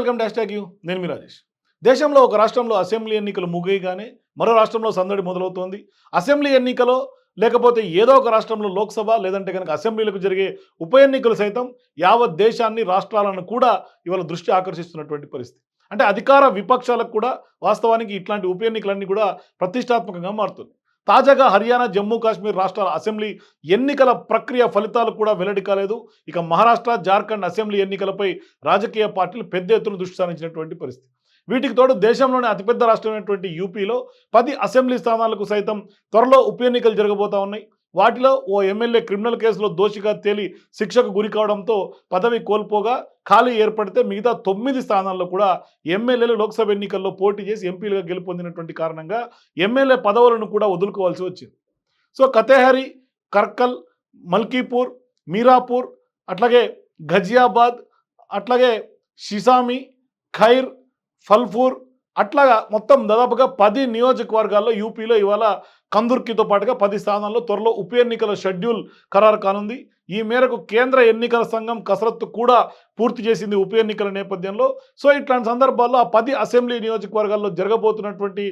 Welcome dash tag you నేను మీ రాజేష్. దేశంలో ఒక రాష్ట్రంలో అసెంబ్లీ ఎన్నికలు ముగియగానే మరో రాష్ట్రంలో సందడి మొదలవుతోంది. అసెంబ్లీ ఎన్నికలో లేకపోతే ఏదో ఒక రాష్ట్రంలో లోక్సభ లేదంటే కనుక అసెంబ్లీలకు జరిగే ఉప ఎన్నికలు సైతం యావత్ దేశాన్ని రాష్ట్రాలను కూడా ఇవాళ దృష్టి ఆకర్షిస్తున్నటువంటి పరిస్థితి. అంటే అధికార విపక్షాలకు కూడా వాస్తవానికి ఇట్లాంటి ఉప ఎన్నికలన్నీ కూడా ప్రతిష్టాత్మకంగా మారుతుంది తాజాగా హర్యానా జమ్మూ కాశ్మీర్ రాష్ట్రాల అసెంబ్లీ ఎన్నికల ప్రక్రియ ఫలితాలు కూడా వెల్లడి కాలేదు. ఇక మహారాష్ట్ర జార్ఖండ్ అసెంబ్లీ ఎన్నికలపై రాజకీయ పార్టీలు పెద్ద ఎత్తున దృష్టి సారించినటువంటి పరిస్థితి. వీటికి తోడు దేశంలోని అతిపెద్ద రాష్ట్రమైనటువంటి యూపీలో పది అసెంబ్లీ స్థానాలకు సైతం త్వరలో ఉప ఎన్నికలు జరగబోతా ఉన్నాయి. వాటిలో ఓ ఎమ్మెల్యే క్రిమినల్ కేసులో దోషిగా తేలి శిక్షకు గురి కావడంతో పదవి కోల్పోగా ఖాళీ ఏర్పడితే మిగతా తొమ్మిది స్థానాల్లో కూడా ఎమ్మెల్యేలు లోక్సభ ఎన్నికల్లో పోటీ చేసి ఎంపీలుగా గెలుపొందినటువంటి కారణంగా ఎమ్మెల్యే పదవులను కూడా వదులుకోవాల్సి వచ్చింది. సో కతేహరి కర్కల్ మల్కీపూర్ మీరాపూర్ అట్లాగే ఘజియాబాద్ అట్లాగే షిసామి ఖైర్ ఫల్పూర్ అట్లాగా మొత్తం దాదాపుగా పది నియోజకవర్గాల్లో యూపీలో ఇవాళ కందుర్కితో పాటుగా పది స్థానాల్లో త్వరలో ఉప ఎన్నికల షెడ్యూల్ ఖరారు కానుంది. ఈ మేరకు కేంద్ర ఎన్నికల సంఘం కసరత్తు కూడా పూర్తి చేసింది ఉప ఎన్నికల నేపథ్యంలో. సో ఇట్లాంటి సందర్భాల్లో ఆ పది అసెంబ్లీ నియోజకవర్గాల్లో జరగబోతున్నటువంటి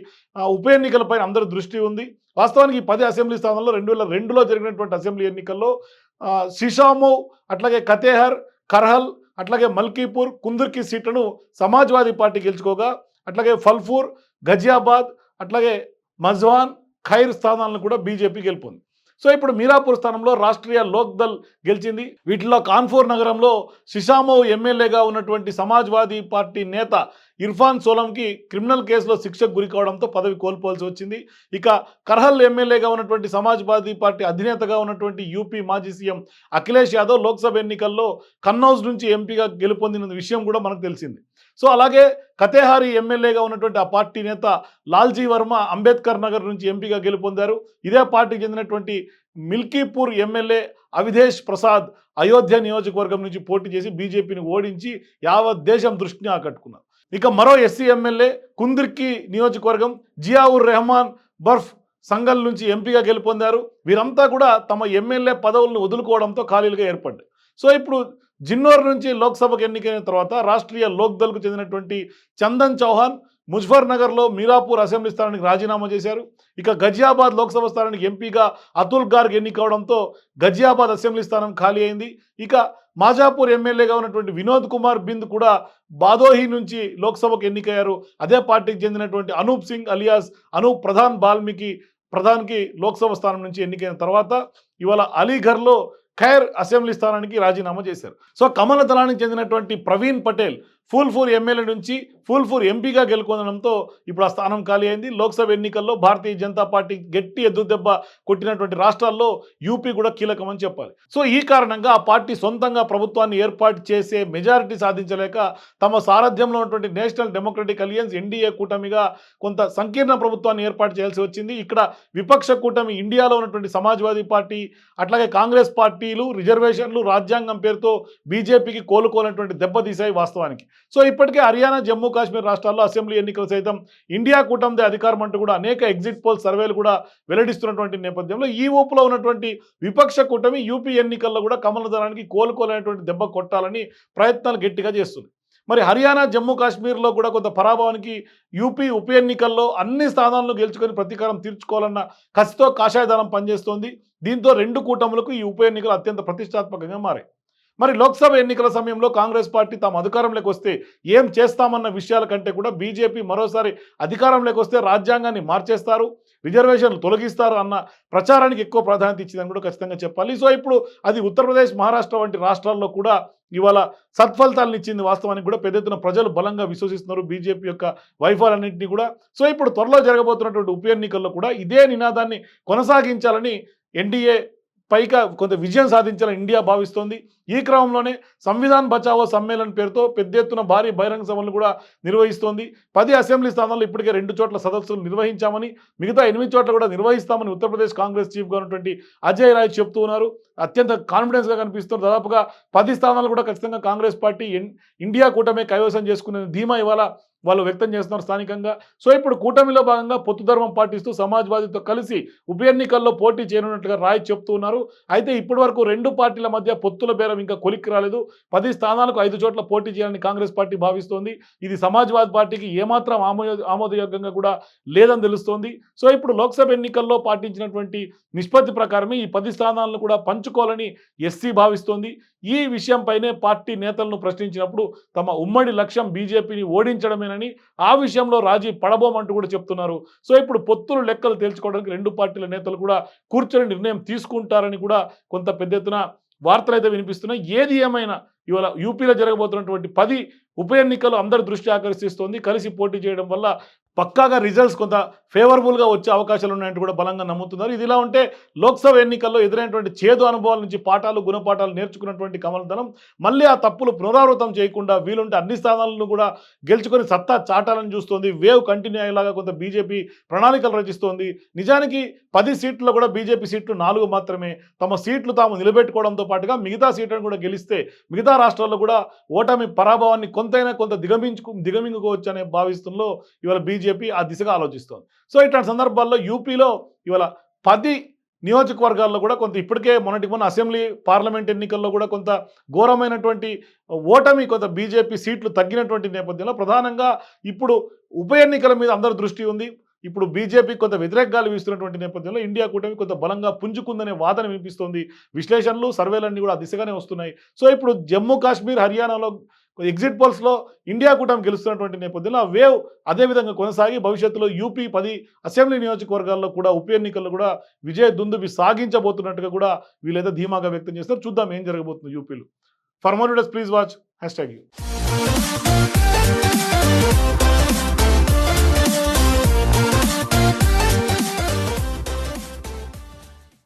ఉప ఎన్నికలపై అందరి దృష్టి ఉంది. వాస్తవానికి ఈ పది అసెంబ్లీ స్థానాల్లో రెండు వేల రెండులో జరిగినటువంటి అసెంబ్లీ ఎన్నికల్లో సిషామో అట్లాగే కతేహర్ కర్హల్ అట్లాగే మల్కీపూర్ కుందుర్కి సీట్లను సమాజ్వాదీ పార్టీ గెలుచుకోగా అట్లాగే ఫల్పూర్ గజియాబాద్ అట్లాగే మజ్వాన్ ఖైర్ స్థానాలను కూడా బీజేపీ గెలుపొంది. సో ఇప్పుడు మీరాపూర్ స్థానంలో రాష్ట్రీయ లోక్దల్ గెలిచింది. వీటిలో కాన్పూర్ నగరంలో శిషామో ఎమ్మెల్యేగా ఉన్నటువంటి సమాజ్వాదీ పార్టీ నేత ఇర్ఫాన్ సోలంకి క్రిమినల్ కేసులో శిక్షకు గురి కావడంతో పదవి కోల్పోవాల్సి వచ్చింది. ఇక కర్హల్ ఎమ్మెల్యేగా ఉన్నటువంటి సమాజ్వాదీ పార్టీ అధినేతగా ఉన్నటువంటి యూపీ మాజీ సీఎం అఖిలేష్ యాదవ్ లోక్సభ ఎన్నికల్లో కన్నౌజ్ నుంచి ఎంపీగా గెలుపొందిన విషయం కూడా మనకు తెలిసింది. సో అలాగే కతేహారి ఎమ్మెల్యేగా ఉన్నటువంటి ఆ పార్టీ నేత లాల్జీ వర్మ అంబేద్కర్ నగర్ నుంచి ఎంపీగా గెలుపొందారు. ఇదే పార్టీకి చెందినటువంటి మిల్కీపూర్ ఎమ్మెల్యే అవిధేష్ ప్రసాద్ అయోధ్య నియోజకవర్గం నుంచి పోటీ చేసి బీజేపీని ఓడించి యావత్ దేశం దృష్టిని ఆకట్టుకున్నారు. ఇక మరో ఎస్సీ ఎమ్మెల్యే కుందిర్కి నియోజకవర్గం జియావుర్ రెహమాన్ బర్ఫ్ సంఘల్ నుంచి ఎంపీగా గెలుపొందారు. వీరంతా కూడా తమ ఎమ్మెల్యే పదవులను వదులుకోవడంతో ఖాళీలుగా ఏర్పడ్డాయి సో ఇప్పుడు జిన్నోర్ నుంచి లోక్సభకు ఎన్నికైన తర్వాత రాష్ట్రీయ లోక్దల్కు చెందినటువంటి చందన్ చౌహాన్ ముజఫర్ నగర్లో మీరాపూర్ అసెంబ్లీ స్థానానికి రాజీనామా చేశారు. ఇక గజియాబాద్ లోక్సభ స్థానానికి ఎంపీగా అతుల్ గార్గ్ ఎన్నికవడంతో గజియాబాద్ అసెంబ్లీ స్థానం ఖాళీ అయింది. ఇక మాజాపూర్ ఎమ్మెల్యేగా ఉన్నటువంటి వినోద్ కుమార్ బింద్ కూడా బాదోహి నుంచి లోక్సభకు ఎన్నికయ్యారు. అదే పార్టీకి చెందినటువంటి అనూప్ సింగ్ అలియాస్ అనూప్ ప్రధాన్ బాల్మీకి ప్రధాన్కి లోక్సభ స్థానం నుంచి ఎన్నికైన తర్వాత ఇవాళ అలీఘర్లో ఖైర్ అసెంబ్లీ స్థానానికి రాజీనామా చేశారు. సో కమల దళానికి చెందినటువంటి ప్రవీణ్ పటేల్ ఫూల్పూర్ ఎమ్మెల్యే నుంచి ఫూల్పూర్ ఎంపీగా గెలుకొనడంతో ఇప్పుడు ఆ స్థానం ఖాళీ అయింది. లోక్సభ ఎన్నికల్లో భారతీయ జనతా పార్టీ గట్టి ఎద్దుదెబ్బ కొట్టినటువంటి రాష్ట్రాల్లో యూపీ కూడా కీలకమని చెప్పాలి. సో ఈ కారణంగా ఆ పార్టీ సొంతంగా ప్రభుత్వాన్ని ఏర్పాటు చేసే మెజారిటీ సాధించలేక తమ సారథ్యంలో ఉన్నటువంటి నేషనల్ డెమోక్రటిక్ అలియన్స్ ఎన్డీఏ కూటమిగా కొంత సంకీర్ణ ప్రభుత్వాన్ని ఏర్పాటు చేయాల్సి వచ్చింది. ఇక్కడ విపక్ష కూటమి ఇండియాలో ఉన్నటువంటి సమాజ్వాదీ పార్టీ అట్లాగే కాంగ్రెస్ పార్టీలు రిజర్వేషన్లు రాజ్యాంగం పేరుతో బీజేపీకి కోలుకోనటువంటి దెబ్బతీశాయి వాస్తవానికి. సో ఇప్పటికే హర్యానా జమ్మూ కాశ్మీర్ రాష్ట్రాల్లో అసెంబ్లీ ఎన్నికలు సైతం ఇండియా కూటమిది అధికారం అంటూ కూడా అనేక ఎగ్జిట్ పోల్ సర్వేలు కూడా వెల్లడిస్తున్నటువంటి నేపథ్యంలో ఈ ఊపులో ఉన్నటువంటి విపక్ష కూటమి యూపీ ఎన్నికల్లో కూడా కమలదళానికి కోలుకోలేనటువంటి దెబ్బ కొట్టాలని ప్రయత్నాలు గట్టిగా చేస్తుంది. మరి హర్యానా జమ్మూ కాశ్మీర్లో కూడా కొంత పరాభవానికి యూపీ ఉప ఎన్నికల్లో అన్ని స్థానాలను గెలుచుకొని ప్రతీకారం తీర్చుకోవాలన్న కసితో కాషాయదళం పనిచేస్తోంది. దీంతో రెండు కూటములకు ఈ ఉప ఎన్నికలు అత్యంత ప్రతిష్టాత్మకంగా మారాయి. మరి లోక్సభ ఎన్నికల సమయంలో కాంగ్రెస్ పార్టీ తాము అధికారంలోకి వస్తే ఏం చేస్తామన్న విషయాల కంటే కూడా బీజేపీ మరోసారి అధికారంలోకి వస్తే రాజ్యాంగాన్ని మార్చేస్తారు రిజర్వేషన్లు తొలగిస్తారు అన్న ప్రచారానికి ఎక్కువ ప్రాధాన్యత ఇచ్చిందని కూడా ఖచ్చితంగా చెప్పాలి. సో ఇప్పుడు అది ఉత్తరప్రదేశ్ మహారాష్ట్ర వంటి రాష్ట్రాల్లో కూడా ఇవాళ సత్ఫలితాలను ఇచ్చింది వాస్తవానికి కూడా పెద్ద ఎత్తున ప్రజలు బలంగా విశ్వసిస్తున్నారు బీజేపీ యొక్క వైఫల్యాన్నింటినీ కూడా. సో ఇప్పుడు త్వరలో జరగబోతున్నటువంటి ఉప ఎన్నికల్లో కూడా ఇదే నినాదాన్ని కొనసాగించాలని ఎన్డీఏ పైగా కొంత విజయం సాధించాలని ఇండియా భావిస్తోంది. ఈ క్రమంలోనే సంవిధాన్ బచావో సమ్మేళన్ పేరుతో పెద్ద ఎత్తున భారీ బహిరంగ సభలను కూడా నిర్వహిస్తోంది. పది అసెంబ్లీ స్థానాల్లో ఇప్పటికే రెండు చోట్ల సదస్సులు నిర్వహించామని మిగతా ఎనిమిది చోట్ల కూడా నిర్వహిస్తామని ఉత్తరప్రదేశ్ కాంగ్రెస్ చీఫ్గా ఉన్నటువంటి అజయ్ రాయ్ చెప్తూ ఉన్నారు. అత్యంత కాన్ఫిడెన్స్గా కనిపిస్తున్నారు. దాదాపుగా పది స్థానాలు కూడా ఖచ్చితంగా కాంగ్రెస్ పార్టీ ఇన్- ఇండియా కూటమే కైవసం చేసుకునే ధీమా ఇవాళ వాళ్ళు వ్యక్తం చేస్తున్నారు స్థానికంగా. సో ఇప్పుడు కూటమిలో భాగంగా పొత్తు ధర్మం పాటిస్తూ సమాజ్వాదీతో కలిసి ఉప ఎన్నికల్లో పోటీ చేయనున్నట్టుగా రాయ్ చెప్తున్నారు అయితే ఇప్పటి వరకు రెండు పార్టీల మధ్య పొత్తుల బేరం ఇంకా కొలిక్కి రాలేదు. పది స్థానాలకు ఐదు చోట్ల పోటీ చేయాలని కాంగ్రెస్ పార్టీ భావిస్తోంది. ఇది సమాజ్వాదీ పార్టీకి ఏమాత్రం ఆమోద ఆమోదయోగ్యంగా కూడా లేదని తెలుస్తోంది. సో ఇప్పుడు లోక్సభ ఎన్నికల్లో పాటించినటువంటి నిష్పత్తి ప్రకారమే ఈ పది స్థానాలను కూడా పంచుకోవాలని ఎస్సీ భావిస్తోంది. ఈ విషయంపైనే పార్టీ నేతలను ప్రశ్నించినప్పుడు తమ ఉమ్మడి లక్ష్యం బీజేపీని ఓడించడమేనని ఆ విషయంలో రాజీ పడబోమంటూ కూడా చెప్తున్నారు. సో ఇప్పుడు పొత్తులు లెక్కలు తేల్చుకోవడానికి రెండు పార్టీల నేతలు కూడా కూర్చొని నిర్ణయం తీసుకుంటారని కూడా కొంత పెద్ద ఎత్తున వార్తలు అయితే వినిపిస్తున్నాయి. ఏది ఏమైనా ఇవాళ యూపీలో జరగబోతున్నటువంటి పది ఉప ఎన్నికలు అందరి దృష్టి ఆకర్షిస్తోంది. కలిసి పోటీ చేయడం వల్ల పక్కాగా రిజల్ట్స్ కొంత ఫేవరబుల్గా వచ్చే అవకాశాలు ఉన్నాయంటూ కూడా బలంగా నమ్ముతున్నారు. ఇది ఇలా ఉంటే లోక్సభ ఎన్నికల్లో ఎదురైనటువంటి చేదు అనుభవాల నుంచి పాఠాలు గుణపాఠాలు నేర్చుకున్నటువంటి కమలదనం మళ్ళీ ఆ తప్పులు పునరావృతం చేయకుండా వీలుంటే అన్ని స్థానాలను కూడా గెలుచుకొని సత్తా చాటాలని చూస్తోంది. వేవ్ కంటిన్యూ అయ్యేలాగా కొంత బీజేపీ ప్రణాళికలు రచిస్తోంది. నిజానికి పది సీట్లలో కూడా బీజేపీ సీట్లు నాలుగు మాత్రమే. తమ సీట్లు తాము నిలబెట్టుకోవడంతో పాటుగా మిగతా సీట్లను కూడా గెలిస్తే మిగతా రాష్ట్రాల్లో కూడా ఓటమి పరాభవాన్ని కొంతైనా కొంత దిగమించుకు దిగమింగుకోవచ్చు అనే భావిస్తుంలో ఇవాళ బీజేపీ ఆ దిశగా ఆలోచిస్తోంది. సో ఇట్లాంటి సందర్భాల్లో యూపీలో ఇవాళ పది నియోజకవర్గాల్లో కూడా కొంత ఇప్పటికే మొన్నటి మొన్న అసెంబ్లీ పార్లమెంట్ ఎన్నికల్లో కూడా కొంత ఘోరమైనటువంటి ఓటమి కొంత బీజేపీ సీట్లు తగ్గినటువంటి నేపథ్యంలో ప్రధానంగా ఇప్పుడు ఉప ఎన్నికల మీద అందరి దృష్టి ఉంది. ఇప్పుడు బీజేపీ కొంత వ్యతిరేకాలు వీస్తున్నటువంటి నేపథ్యంలో ఇండియా కూటమి కొంత బలంగా పుంజుకుందనే వాదన వినిపిస్తోంది. విశ్లేషణలు సర్వేలన్నీ కూడా ఆ దిశగానే వస్తున్నాయి. సో ఇప్పుడు జమ్మూ కాశ్మీర్ హర్యానాలో ఎగ్జిట్ పోల్స్లో ఇండియా కూటమి గెలుస్తున్నటువంటి నేపథ్యంలో ఆ వేవ్ అదేవిధంగా కొనసాగి భవిష్యత్తులో యూపీ పది అసెంబ్లీ నియోజకవర్గాల్లో కూడా ఉప ఎన్నికల్లో కూడా విజయ దుందుబి సాగించబోతున్నట్టుగా కూడా వీళ్ళైతే ధీమాగా వ్యక్తం చేస్తారు చూద్దాం ఏం జరగబోతుంది యూపీలో for more please watch hashtag you